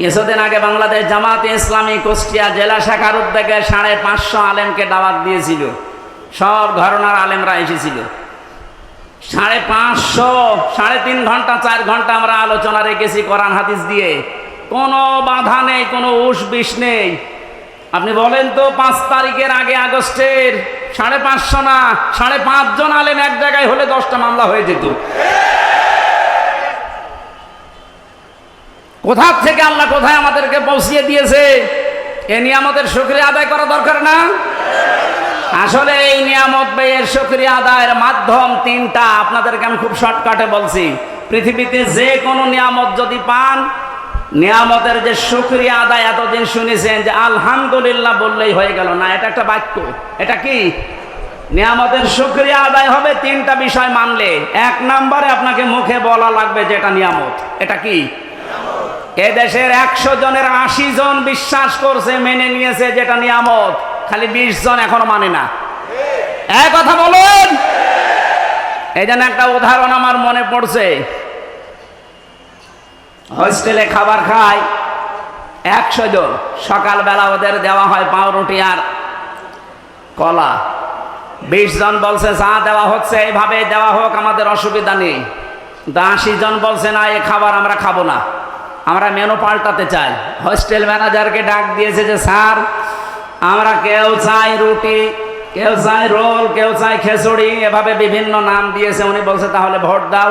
কিছুদিন আগে বাংলাদেশ জামাতে ইসলামী কুষ্টিয়া জেলা শাখার উদ্যোগে সাড়ে পাঁচশো আলেমকে দাওয়াত দিয়েছিল। সব ঘরনার আলেমরা এসেছিল। সাড়ে পাঁচশো, সাড়ে তিন ঘণ্টা, চার ঘণ্টা আমরা আলোচনা রেখেছি কোরআন হাদিস দিয়ে। কোনো বাধা নেই, কোনো উস বিষ নেই। আপনি বলেন তো, পাঁচ তারিখের আগে আগস্টের সাড়ে পাঁচশো না, সাড়ে পাঁচজন আলেম এক জায়গায় হলে দশটা মামলা হয়ে যেত। কোথার থেকে আল্লাহ কোথায় আমাদেরকে পৌঁছিয়ে দিয়েছে? এ নিয়ামতের শুক্রিয়া আদায় করা দরকার না? আসলে এই নিয়ামত ব্যয়ের শুক্রিয়া আদায়ের মাধ্যম তিনটা, আপনাদেরকে আমি খুব শর্টকাটে বলছি। পৃথিবীতে যে কোনো নিয়ামত যদি পান, নিয়ামতের যে শুক্রিয়া আদায় এতদিন শুনেছেন যে আলহামদুলিল্লাহ বললেই হয়ে গেল। না, এটা একটা বাক্য। এটা কি? নিয়ামতের শুক্রিয়া আদায় হবে তিনটা বিষয় মানলে। এক নম্বরে আপনাকে মুখে বলা লাগবে যে এটা নিয়ামত। এটা কি? এ দেশের একশো জনের আশি জন বিশ্বাস করছে, মেনে নিয়েছে যেটা নিয়ামত। খালি বিশ জন এখনও মানে না। কথা বলুন। এই জন্য একটা উদাহরণ আমার মনে পড়ছে। হোস্টেলে খাবার খায় একশো জন। সকালবেলা ওদের দেওয়া হয় পাউরুটি আর কলা। বিশ জন বলছে চা দেওয়া হচ্ছে এইভাবে দেওয়া হোক, আমাদের অসুবিধা নেই। আশি জন বলছে, না, এই খাবার আমরা খাব না। আমরা মেনু পাল্টাতে চাই। হোস্টেল ম্যানেজারকে ডাক দিয়েছে যে, স্যার, আমরা কেউ চাই রুটি, কেউ চাই রোল, কেউ চাই খেচুড়ি এভাবে বিভিন্ন নাম দিয়েছে। উনি বলছে, তাহলে ভোট দাও।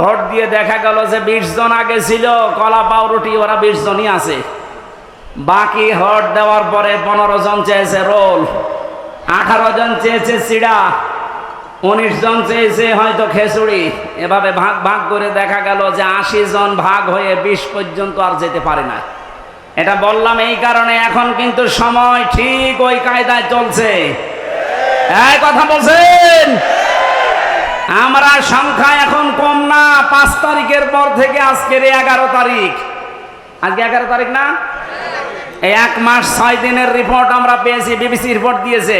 ভোট দিয়ে দেখা গেল যে, বিশ জন আগে ছিল, কলা, পাউরুটি, ওরা বিশ জনই আছে। বাকি হট দেওয়ার পরে পনেরো জন চেয়েছে রোল, আঠারো জন চেয়েছে চিড়া উনিশ জন চেয়েছে হয়তো খেচুড়ি। এভাবে ভাগ ভাগ করে দেখা গেল যে আশি জন ভাগ হয়ে বিশ পর্যন্ত আর যেতে পারে না। এটা বললাম এই কারণে এখন কিন্তু সময় ঠিক ওই কায়দায় চলছে। কথা বলছেন? আমরা সংখ্যা এখন কম না, পাঁচ তারিখের পর থেকে আজকের এগারো তারিখ। আজকে এগারো তারিখ না? এক মাস ছয় দিনের রিপোর্ট আমরা পেয়েছি বিবিসি রিপোর্ট দিয়েছে।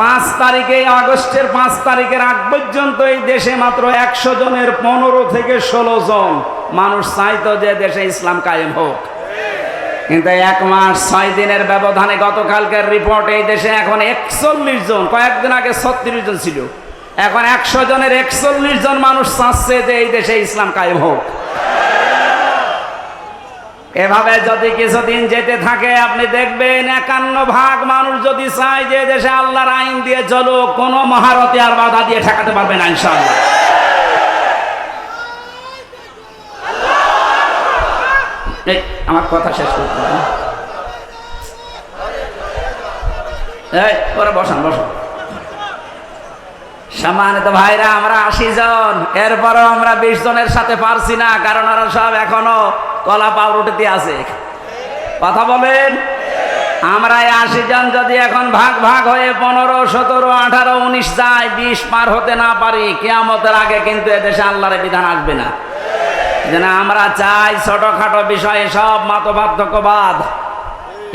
পাঁচ তারিখে, আগস্টের পাঁচ তারিখের আগ পর্যন্ত এই দেশে মাত্র একশো জনের পনেরো থেকে ষোলো জন মানুষ চাইতো যে দেশে ইসলাম কায়েম হোক। কিন্তু এক মাস ছয় দিনের ব্যবধানে গতকালকের রিপোর্ট এই দেশে এখন একচল্লিশ জন, কয়েকদিন আগে ছত্রিশ জন ছিল। এখন একশো জনের একচল্লিশ জন মানুষ চাচ্ছে যে এই দেশে ইসলাম কায়েম হোক। এভাবে যদি কিছুদিন যেতে থাকে, আপনি দেখবেন একান্ন ভাগ মানুষ যদি চায় যে দেশে আল্লাহর আইন দিয়ে চলো কোনো মহারতে আর বাধা দিয়ে ঠেকাতে পারবে না আমার কথা শেষ করতে এই, ওরা বসান বসান। সম্মানিত ভাইরা, আমরা আশি জন, এরপরও আমরা বিশ জনের সাথে পারছি না, কারণ ওরা সব এখনও কলা পাউরুটিতে আছে কথা বলেন? আমরা আশি জন যদি এখন ভাগ ভাগ হয়ে পনেরো, সতেরো, আঠারো, উনিশ যায়, বিশ পার হতে না পারি, কেয়ামতের আগে কিন্তু এদেশে আল্লাহরের বিধান আসবে না। যেন আমরা চাই ছোটখাটো বিষয়ে সব মতপার্থক্যবাদ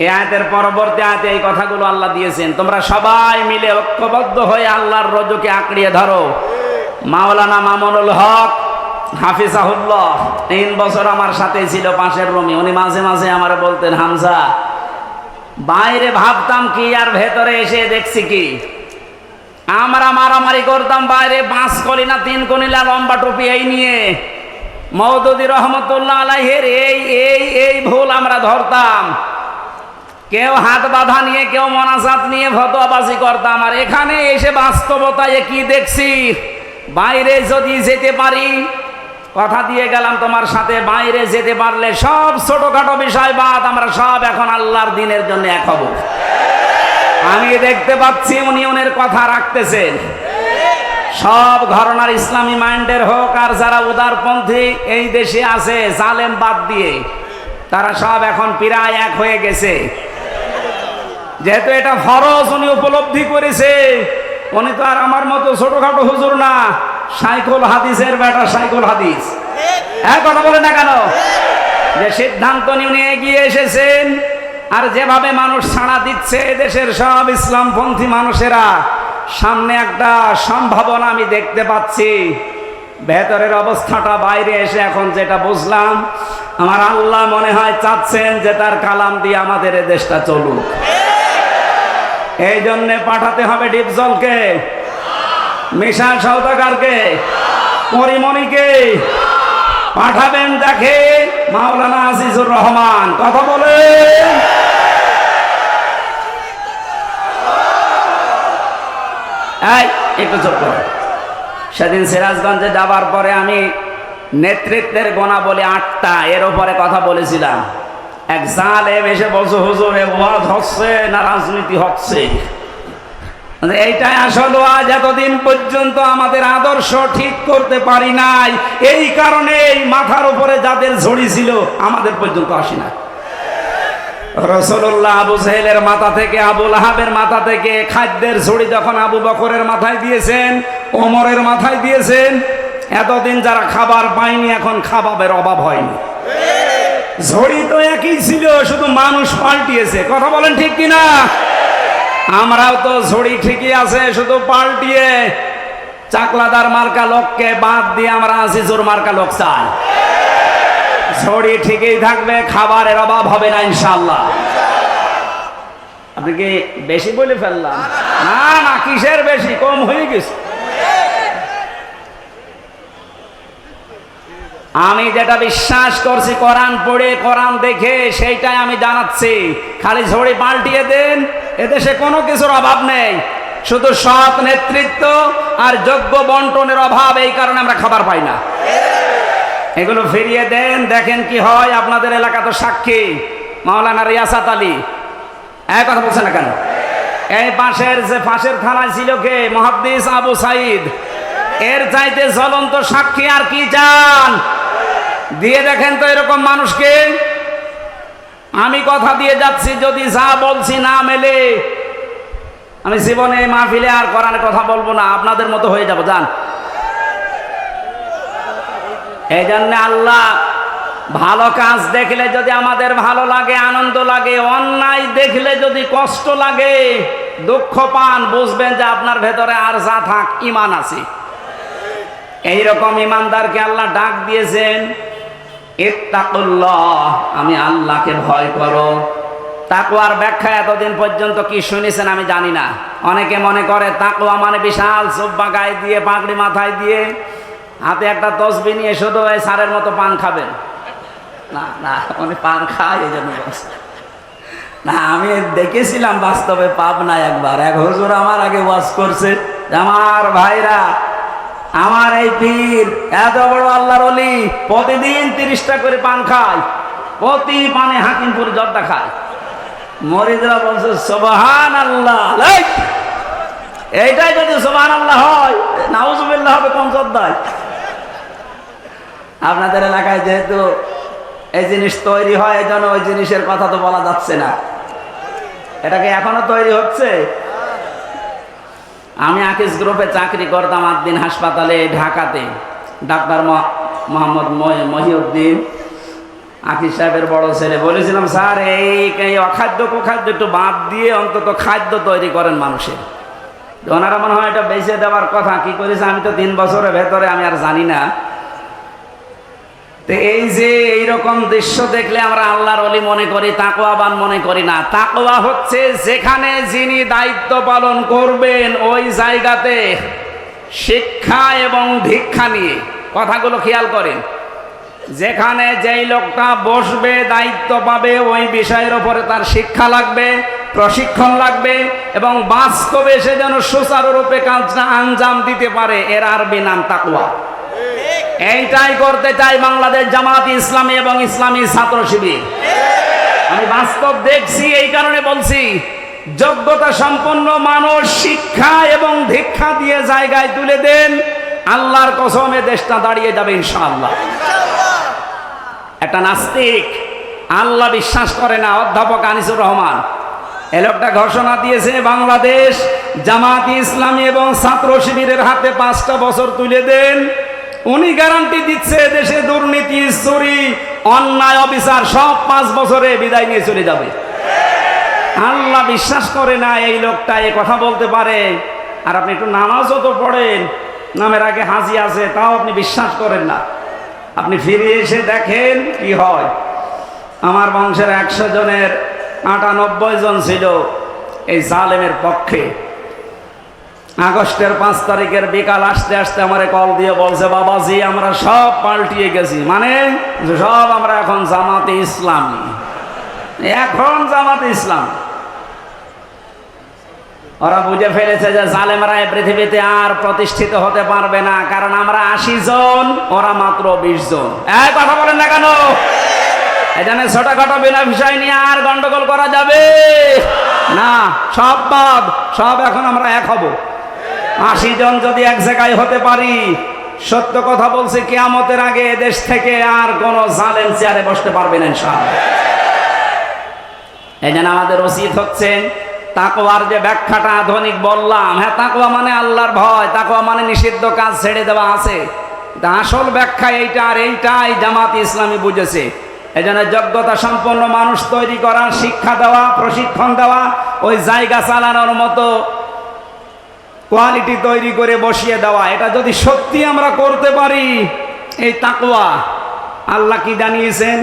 এ আয়তের পরবর্তী আয়তে এই কথাগুলো আল্লাহ দিয়েছেন। তোমরা সবাই মিলে ঐক্যবদ্ধ হয়ে আল্লাহর রজুকে আঁকড়িয়ে ধরো। মাওলানা মামুনুল হক হাফিজাহুল্লাহ, তিন বছর আমার সাথে ছিল পাশের রুমে। উনি মাঝে মাঝে আমার বলতেন, হামজা, বাইরে ভাবতাম কি আর ভেতরে এসে দেখছি কি? আমরা মারামারি করতাম, বাইরে পাঁচ কলি না তিন কলিলা লম্বা টুপি এই নিয়ে। মৌদুদি রহমতুল্লাহ আলাইহের এই এই এই ভুল আমরা ধরতাম। কেউ হাত বাঁধা নিয়ে, কেউ মনাজাত নিয়ে ফতোয়াবাজি করতাম। আর এখানে এসে বাস্তবতায় কি দেখছি? বাইরে যদি যেতে পারি কথা দিয়ে গেলাম তোমার সাথে, বাইরে যেতে পারলে সব ছোটখাটো বিষয় বাদ, আমরা সব এখন আল্লাহর দিনের জন্য এক হব। আমি দেখতে পাচ্ছি উনি উনের কথা রাখতেছেন। সব ঘরনার ইসলামী মাইন্ডের হোক আর যারা উদারপন্থী এই দেশে আছে, জালেম বাদ দিয়ে, তারা সব এখন প্রায় এক হয়ে গেছে। যেহেতু এটা ফরজ উনি উপলব্ধি করেছে, উনি তো আর আমার মতো ছোটখাটো হুজুর না। সাইকুল হাদিসের বেটা সাইকুল হাদিস। হ্যাঁ কথা বলে না কেন? যে সিদ্ধান্ত নিয়ে এগিয়ে এসেছেন, আর যেভাবে মানুষ ছাড়া দিচ্ছে দেশের সব ইসলামপন্থী মানুষেরা, সামনে একটা সম্ভাবনা আমি দেখতে পাচ্ছি। ভেতরের অবস্থাটা বাইরে এসে এখন যেটা বুঝলাম, আমার আল্লাহ মনে হয় চাচ্ছেন যে তার কালাম দিয়ে আমাদের দেশটা চলুক। এই জন্যে পাঠাতে হবে ডিপজলকে। মিশা সৌদাগারকে পরিমণিকে পাঠাবেন দেখে মাওলানা আজিজুর রহমান। কথা বলে। একটু করো। সেদিন সিরাজগঞ্জে যাবার পরে আমি নেতৃত্বের গোনা বলে আটটা, এর উপরে কথা বলেছিলাম। এক জালেম এসে বলছে, হুজুর, এ ওয়াজ হচ্ছে না রাজনীতি হচ্ছে? এইটাই আসলে আজ এতদিন পর্যন্ত আমাদের আদর্শ ঠিক করতে পারি নাই। এই কারণে এই মাথার উপরে যাদের ঝড়ি ছিল, আমাদের পর্যন্ত আসি না রসল্লাহ আবু সাহেলের মাথা থেকে আবুল আহাবের মাথা থেকে খাদ্যের ঝুড়ি যখন আবু বকরের মাথায় দিয়েছেন, ওমরের মাথায় দিয়েছেন, এতদিন যারা খাবার পায়নি, এখন খাবারের অভাব হয়নি। ঝড়ি তো একই ছিল, শুধু মানুষ পাল্টিয়েছে। কথা বলেন ঠিক কিনা? আমরাও তো ঝড়ি ঠিকই আছে, শুধু পাল্টিয়ে চাকলাদার মার্কা লোককে বাদ দিয়ে আমরা আছি, জোর মার্কা লোক চাই। ঝড়ি ঠিকই থাকবে, খাবারের অভাব হবে না ইনশাল্লাহ আপনি কি বেশি বলে ফেললাম? না না, কিসের বেশি? কম হয়ে গেছে। আমি যেটা বিশ্বাস করছি, কোরআন পড়ে, কোরআন দেখে, সেইটাই আমি জানাচ্ছি। খালি ঝড়ি পাল্টিয়ে দেন, এদেশে কোনো কিছুর অভাব নেই। শুধু সৎ নেতৃত্ব আর যোগ্য বন্টনের অভাব, এই কারণে আমরা খাবার পাই না। এগুলো ফিরিয়ে দেন, দেখেন কি হয়, আপনাদের এলাকা তো সাক্ষী। মাওলানা রিয়াসাত আলী। এক কথা বলছে না কেন? এই পাশের যে পাশের থানায় ছিল কে? মহাদ্দিস আবু সাইদ। এর চাইতে জ্বলন্ত সাক্ষী আর কি চান? দিয়ে দেখেন তো এরকম মানুষকে। আমি কথা দিয়ে যাচ্ছি, যদি যা বলছি না মেলে, আমি জীবনে মাহফিলে আর কোরআনে কথা বলব না, আপনাদের মতো হয়ে যাব, যান। এই জন্য আল্লাহ ভালো কাজ দেখলে যদি আমাদের ভালো লাগে, আনন্দ লাগে, অন্যায় দেখলে যদি কষ্ট লাগে, দুঃখ পান, বুঝবেন যে আপনার ভেতরে আর যা থাক, ইমান আছে। এইরকম ইমানদারকে আল্লাহ ডাক দিয়েছেন। আমি আল্লাহকে ভয় করো। তাকুয়ার ব্যাখ্যা এতদিন পর্যন্ত কি শুনেছেন আমি জানি না। অনেকে মনে করে তাকুয়া মানে বিশাল চোব্বা গায়ে দিয়ে, পাগড়ি মাথায় দিয়ে, হাতে একটা তসবি নিয়ে শুধু ওই সারের মতো পান খাবেন। না না, উনি পান খায় এই জন্য না, আমি দেখেছিলাম বাস্তবে পাপ না একবার। এক হুজুর আমার আগে ওয়াজ করছে আমার ভাইরা আমার এই পীর, এত বড় আল্লাহর অলি প্রতিদিন তিরিশটা করে পান খায়। প্রতি পানে হাকিমপুর জর্দা খায়। মরিদরা বলছে সোবাহান আল্লাহ এইটাই যদি সোবাহান আল্লাহ হয়, নাউজুবিল্লাহ হবে কোন জর্দায়? আপনাদের এলাকায় যেহেতু এই জিনিস তৈরি হয়, এই জন্য ওই জিনিসের কথা তো বলা যাচ্ছে না। এটা কি এখনও তৈরি হচ্ছে? আমি আকিস গ্রুপে চাকরি করতাম আদিন হাসপাতালে, ঢাকাতে। ডাক্তার মোহাম্মদ মহিউদ্দিন, আকিস সাহেবের বড় ছেলে। বলেছিলাম, স্যার, এই অখাদ্য কুখাদ্য একটু বাদ দিয়ে অন্তত খাদ্য তৈরি করেন মানুষের। ওনারা মনে হয় এটা বেঁচে দেওয়ার কথা। কি করেছে? আমি তো তিন বছরের ভেতরে আমি আর জানি না। এই যে এইরকম দৃশ্য দেখলে আমরা আল্লাহর অলি মনে করি তাকোয়াবান মনে করি না। তাকোয়া হচ্ছে যেখানে যিনি দায়িত্ব পালন করবেন ওই জায়গাতে শিক্ষা এবং দীক্ষা নিয়ে। কথাগুলো খেয়াল করেন। যেখানে যেই লোকটা বসবে, দায়িত্ব পাবে, ওই বিষয়ের ওপরে তার শিক্ষা লাগবে, প্রশিক্ষণ লাগবে এবং বাস্তবে সে যেন সুচারুরূপে কাজটা আঞ্জাম দিতে পারে, এর আরবি নাম তাকুয়া এইটাই করতে চাই বাংলাদেশ জামাত ইসলামী এবং ইসলামী ছাত্র শিবির। আমি বাস্তব দেখছি, এই কারণে বলছি, যোগ্যতা সম্পন্ন মানুষ শিক্ষা এবং দীক্ষা দিয়ে জায়গায় তুলে দেন, আল্লাহর কসমে দেশটা দাঁড়িয়ে যাবে ইনশাআল্লাহ। একটা নাস্তিক, আল্লাহ বিশ্বাস করে না, অধ্যাপক আনিসুর রহমান। এ লোকটা ঘোষণা দিয়েছে, বাংলাদেশ জামাত ইসলামী এবং ছাত্র শিবিরের হাতে পাঁচটা বছর তুলে দেন উনি গ্যারান্টি দিচ্ছে দেশে দুর্নীতি, চুরি, অন্যায়, অবিচার সব পাঁচ বছরে বিদায় নিয়ে চলে যাবে। আল্লাহ বিশ্বাস করে না এই লোকটা এ কথা বলতে পারে। আর আপনি একটু নামাজও তো পড়েন, নামের আগে হাজি আছে, তাও আপনি বিশ্বাস করেন না। আপনি ফিরে এসে দেখেন কি হয়। আমার বংশের একশো জনের আটানব্বই জন ছিল এই জালেমের পক্ষে। আগস্টের পাঁচ তারিখের বিকাল আসতে আসতে আমারে কল দিয়ে বলছে, বাবাজি, আমরা সব পাল্টিয়ে গেছি। মানে সব আমরা এখন জামাতে ইসলামী। এখন জামাতে ইসলাম। ওরা বুঝে ফেলেছে যে জালেমরা এই পৃথিবীতে আর প্রতিষ্ঠিত হতে পারবে না, কারণ আমরা আশি জন, ওরা মাত্র বিশ জন। এক কথা বলেন না কেন? এখানে ছোটখাটো বিনা বিষয় নিয়ে আর গন্ডগোল করা যাবে? না, সব বাদ, সব এখন আমরা এক হব। আশি জন যদি এক জায়গায় হতে পারি, সত্য কথা বলছি, কেয়ামতের আগে দেশ থেকে আর কোন জালেম চেয়ারে বসতে পারবে না ইনশাআল্লাহ। এই জন্য আমাদের উচিত হচ্ছে তাকওয়ার যে ব্যাখ্যাটা আধুনিক বললাম হ্যাঁ তাকওয়া মানে আল্লাহর ভয়, তাকওয়া মানে নিষিদ্ধ কাজ ছেড়ে দেওয়া আছে। আসল ব্যাখ্যা এইটা আর এইটাই জামাত ইসলামী বুঝেছে। এই জন্য যোগ্যতা সম্পন্ন মানুষ তৈরি করা, শিক্ষা দেওয়া, প্রশিক্ষণ দেওয়া, ওই জায়গা চালানোর মতো কোয়ালিটি তৈরি করে বসিয়ে দেওয়া। এটা যদি সত্যি আমরা করতে পারি, এই তাকওয়া, আল্লাহ কি জানিয়েছেন?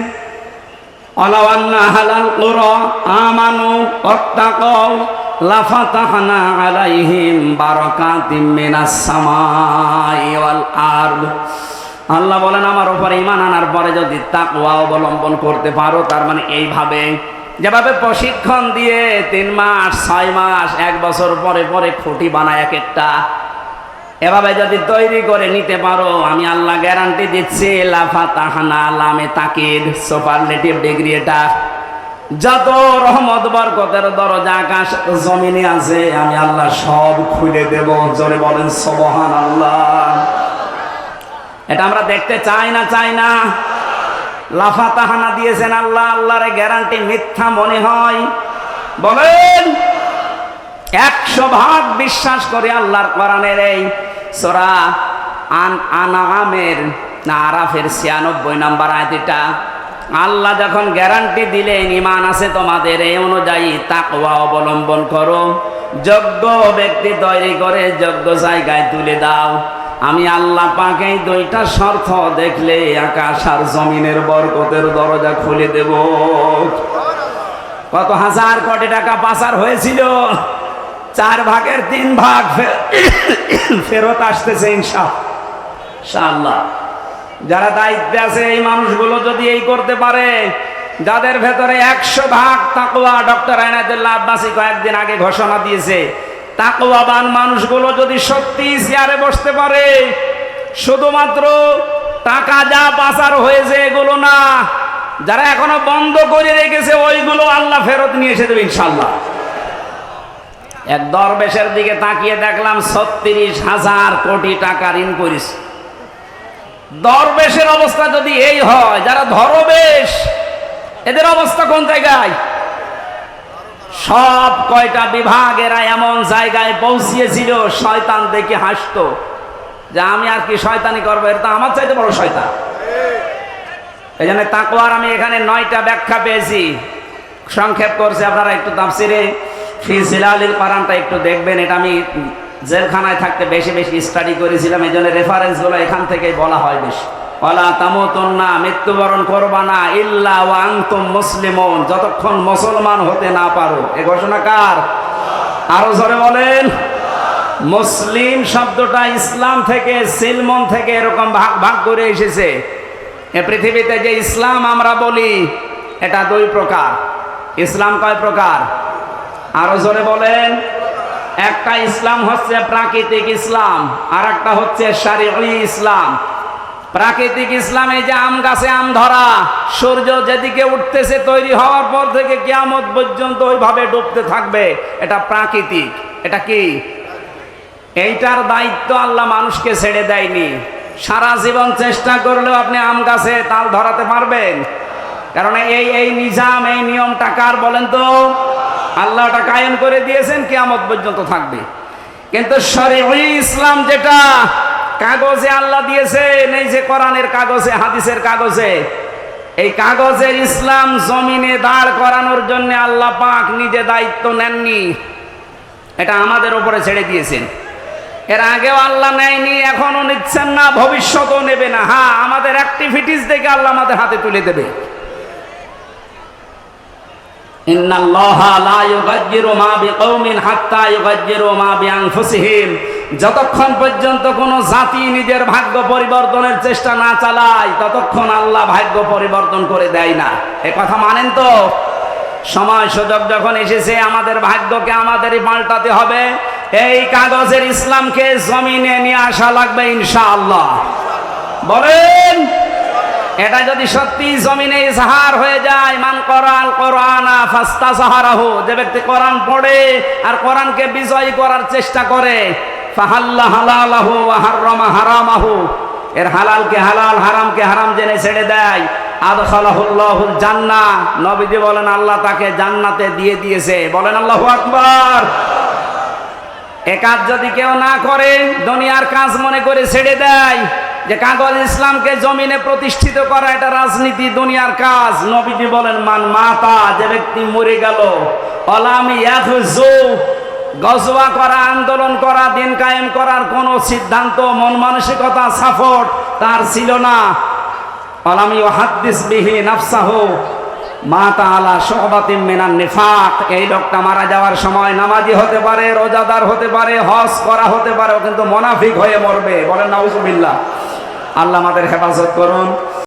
আল্লাহ বলেন, আমার উপর ইমান আনার পরে যদি তাকওয়া অবলম্বন করতে পারো, তার মানে এইভাবে যেভাবে প্রশিক্ষণ দিয়ে তিন মাস, ছয় মাস, এক বছর পরে পরে খুঁটি বানায় এক একটা। এভাবে যদি তৈরি করে নিতে পারো, আমি আল্লাহ গ্যারান্টি দিচ্ছি, লাফা তাহানা লামে তাকির সুপারলেটিভ ডিগ্রি এটা যত রহমত, বরকতের দরজা আকাশ, জমিনে আছে, আমি আল্লাহ সব খুলে দেব। জোরে বলেন সবহান আল্লাহ এটা আমরা দেখতে চাই না চাই না। লাফা তাহানা দিয়েছেন আল্লাহ, আল্লাহর গ্যারান্টি মিথ্যা মনে হয়। বলেন, একশো ভাগ বিশ্বাস করে আল্লাহর কোরআনের এই সোরা আন আনামের, না, আরাফের ছিয়ানব্বই নাম্বার আয়তিটা, আল্লাহ যখন গ্যারান্টি দিলেন ইমান আছে তোমাদের, এই অনুযায়ী তাকওয়া অবলম্বন করো। যোগ্য ব্যক্তি তৈরি করে, যোগ্য জায়গায় তুলে দাও। আমি আল্লাহ পাকে দুইটা শর্ত দেখলে আকাশ আর জমিনের বরকতের দরজা খুলে দেব। কত হাজার কোটি টাকা পাচার হয়েছিল। চার ভাগের তিন ভাগ ফেরত আসতেছে ইনশাআল্লাহ। যারা দায়িত্বে আছে, এই মানুষগুলো যদি এই করতে পারে, যাদের ভেতরে একশো ভাগ তাকুয়া ডক্টর আইনাদুল্লাহ আব্বাসী কয়েকদিন আগে ঘোষণা দিয়েছে তাকুয়াবান মানুষগুলো যদি সত্যি চেয়ারে বসতে পারে, শুধুমাত্র টাকা যা পাচার হয়েছে এগুলো না, যারা এখনও বন্ধ করে রেখেছে, ওইগুলো আল্লাহ ফেরত নিয়ে এসে দেবে ইনশাল্লাহ এক দরবেশের দিকে তাকিয়ে দেখলাম ছত্রিশ হাজার কোটি টাকা ঋণ করিস দরবেশের অবস্থা যদি এই হয়, যারা ধরবেশ, এদের অবস্থা কোন জায়গায়? সব কয়টা বিভাগেরা এমন জায়গায় পৌঁছিয়েছিল, শয়তান দেখে হাসতো। যে আমি আর কি শয়তানি করব এটা আমার চাইতে বড় শয়তান। এই জন্য তাকুয়ার আমি এখানে নয়টা ব্যাখ্যা পেয়েছি। সংক্ষেপ করছে আপনারা একটু তাফসিরে। ফি সিলালিল কোরআনটা একটু দেখবেন, এটা আমি জেলখানায় থাকতে বেশি বেশি স্টাডি করেছিলাম এই জন্য রেফারেন্সগুলো এখান থেকেই বলা হয় বেশি। ওলা তামতন্না, মৃত্যুবরণ করবা না, ইল্লা ওয়া আনতুম মুসলিমুন, যতক্ষণ মুসলমান হতে না পারো। এ ঘোষণা কার? আরও জোরে বলেন। মুসলিম শব্দটা ইসলাম থেকে, সিলমন থেকে এরকম ভাগ ভাগ করে এসেছে। এ পৃথিবীতে যে ইসলাম আমরা বলি, এটা দুই প্রকার। ইসলাম কয় প্রকার? আরও জোরে বলেন। একটা ইসলাম হচ্ছে প্রাকৃতিক ইসলাম আর একটা হচ্ছে শারীরিক ইসলাম। প্রাকৃতিক ইসলাম যে আম গাছে আম ধরা, সূর্য যেদিকে উঠতেছে তৈরি হওয়ার পর থেকে কিয়ামত পর্যন্ত ওইভাবে ডুবতে থাকবে। এটা প্রাকৃতিক। এটা কি? এইটার দায়িত্ব আল্লাহ মানুষকে ছেড়ে দেয়নি। সারা জীবন চেষ্টা করলেও আপনি আম গাছে তাল ধরাতে পারবেন। কারণ এই এই নিজাম, এই নিয়মটা কার বলেন তো? আল্লাহ ওটা কায়েম করে দিয়েছেন, কিয়ামত পর্যন্ত থাকবে। কিন্তু শরীর ইসলাম যেটা কাগজে আল্লাহ দিয়েছেন, এই যে কোরআনের কাগজে, হাদিসের কাগজে। এই কাগজের ইসলাম জমিনে দাঁড় করানোর জন্য আল্লাহ পাক নিজে দায়িত্ব নেননি। এটা আমাদের উপরে ছেড়ে দিয়েছেন। এর আগেও আল্লাহ নেয়নি এখনও নিচ্ছেন না, ভবিষ্যতেও নেবে না। হ্যাঁ আমাদের অ্যাক্টিভিটিস দেখে আল্লাহ আমাদের হাতে তুলে দেবে। ইন্নাল্লাহা লা ইউগাজ্জিরু মা বিকৌমিন হাত্তা ইউগাজ্জিরু মা বিআনফুসিহিম। যতক্ষণ পর্যন্ত কোনো জাতি নিজের ভাগ্য পরিবর্তনের চেষ্টা না চালায়, ততক্ষণ আল্লাহ ভাগ্য পরিবর্তন করে দেয় না। এ কথা মানেন তো? সময় সুযোগ যখন এসেছে, আমাদের ভাগ্যকে আমাদেরই পাল্টাতে হবে। এই কাগজের ইসলামকে জমিনে নিয়ে আসা লাগবে ইনশাআল্লাহ। বলেন, এটা যদি সত্যি জমিনে ইজহার হয়ে যায়, মান কোরআন কোরআনা ফাস্তা সাহারাহু যে ব্যক্তি কোরআন পড়ে আর কোরআনকে বিজয়ী করার চেষ্টা করে ফাহাল্লা হালালাহু ওয়া হাররামা হারামাহু। এর হালালকে হালাল, হারামকে হারাম জেনে ছেড়ে দেয়। আদখালাহুল্লাহুল জান্নাহ। নবীজি বলেন, আল্লাহ তাকে জান্নাতে দিয়ে দিয়েছে। বলেন, আল্লাহু আকবার। এ যদি কেউ না করে, দুনিয়ার কাজ মনে করে ছেড়ে দেয়। যে কাগজ ইসলামকে জমিনে প্রতিষ্ঠিত করা এটা রাজনীতি, দুনিয়ার কাজ। নবীজি বলেন, মান মাতা, যে ব্যক্তি মরে গেল, অলামি ইয়াখজু গজওয়া করা, আন্দোলন করা, দিন কায়েম করার কোনো সিদ্ধান্ত, মন মানসিকতা, সাপোর্ট তার ছিল না। অলামি ও হাদ্দিস বিহি নাফসাহু, মা তাআলা সোহবাতিম মিনান নিফাক। এই লোকটা মারা যাওয়ার সময় নামাজি হতে পারে, রোজাদার হতে পারে, হজ করা হতে পারে কিন্তু মোনাফিক হয়ে মরবে। বলেন, নাউজুবিল্লাহ। আল্লাহ আমাদের হেফাজত করুন।